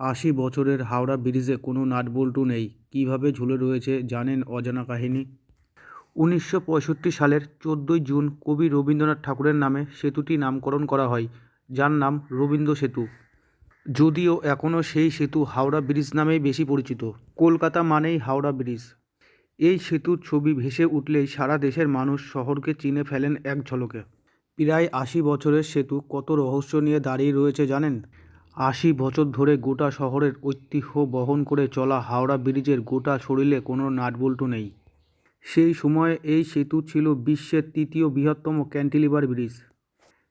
আশি বছরের হাওড়া ব্রিজে কোনো নাটবল্টু নেই। কীভাবে ঝুলে রয়েছে জানেন অজানা কাহিনী? উনিশশো পঁয়ষট্টি সালের চোদ্দোই জুন কবি রবীন্দ্রনাথ ঠাকুরের নামে সেতুটি নামকরণ করা হয়। যার নাম রবীন্দ্র সেতু। যদিও এখনও সেই সেতু হাওড়া ব্রিজ নামেই বেশি পরিচিত। কলকাতা মানেই হাওড়া ব্রিজ। এই সেতুর ছবি ভেসে উঠলেই সারা দেশের মানুষ শহরকে চিনে ফেলেন এক ঝলকে। প্রায় আশি বছরের সেতু কত রহস্য নিয়ে দাঁড়িয়ে রয়েছে জানেন? আশি বছর ধরে গোটা শহরের ঐতিহ্য বহন করে চলা হাওড়া ব্রিজের গোটা শরীরে কোনো নাটবল্টু নেই। সেই সময়ে এই সেতু ছিল বিশ্বের তৃতীয় বৃহত্তম ক্যান্টিলিভার ব্রিজ।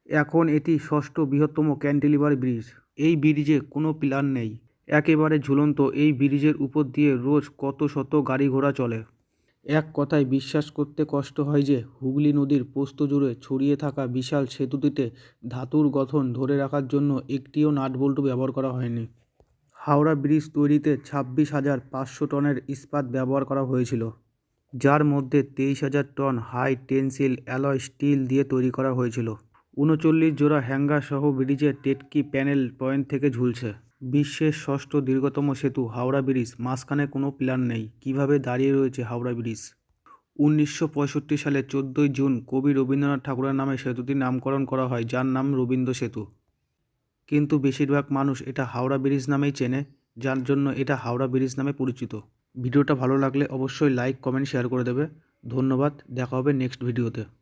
এখন এটি ষষ্ঠ বৃহত্তম ক্যান্টিলিভার ব্রিজ। এই ব্রিজে কোনো পিলার নেই। একেবারে ঝুলন্ত এই ব্রিজের উপর দিয়ে রোজ কত শত গাড়ি ঘোড়া চলে। এক কথায় বিশ্বাস করতে কষ্ট হয় যে হুগলি নদীর পোস্ত জুড়ে ছড়িয়ে থাকা বিশাল সেতুটিতে ধাতুর গঠন ধরে রাখার জন্য একটিও নাটবল্টু ব্যবহার করা হয়নি। হাওড়া ব্রিজ তৈরিতে ছাব্বিশ হাজার পাঁচশো টনের ইস্পাত ব্যবহার করা হয়েছিল, যার মধ্যে তেইশ হাজার ton high tensile alloy steel দিয়ে তৈরি করা হয়েছিল। উনচল্লিশ জোড়া হ্যাঙ্গার সহ ব্রিজের টেটকি প্যানেল পয়েন্ট থেকে ঝুলছে। বিশ্বের ষষ্ঠ দীর্ঘতম সেতু, হাওড়া ব্রিজ। মাঝখানে কোনো প্ল্যান নেই। কীভাবে দাঁড়িয়ে রয়েছে হাওড়া ব্রিজ? উনিশশো পঁয়ষট্টি সালে চোদ্দোই জুন কবি রবীন্দ্রনাথ ঠাকুরের নামে সেতুটির নামকরণ করা হয়, যার নাম রবীন্দ্র সেতু। কিন্তু বেশিরভাগ মানুষ এটা হাওড়া ব্রিজ নামেই চেনে, যার জন্য এটা হাওড়া ব্রিজ নামে পরিচিত। ভিডিওটা ভালো লাগলে অবশ্যই লাইক, কমেন্ট, শেয়ার করে দেবে। ধন্যবাদ। দেখা হবে নেক্সট ভিডিওতে।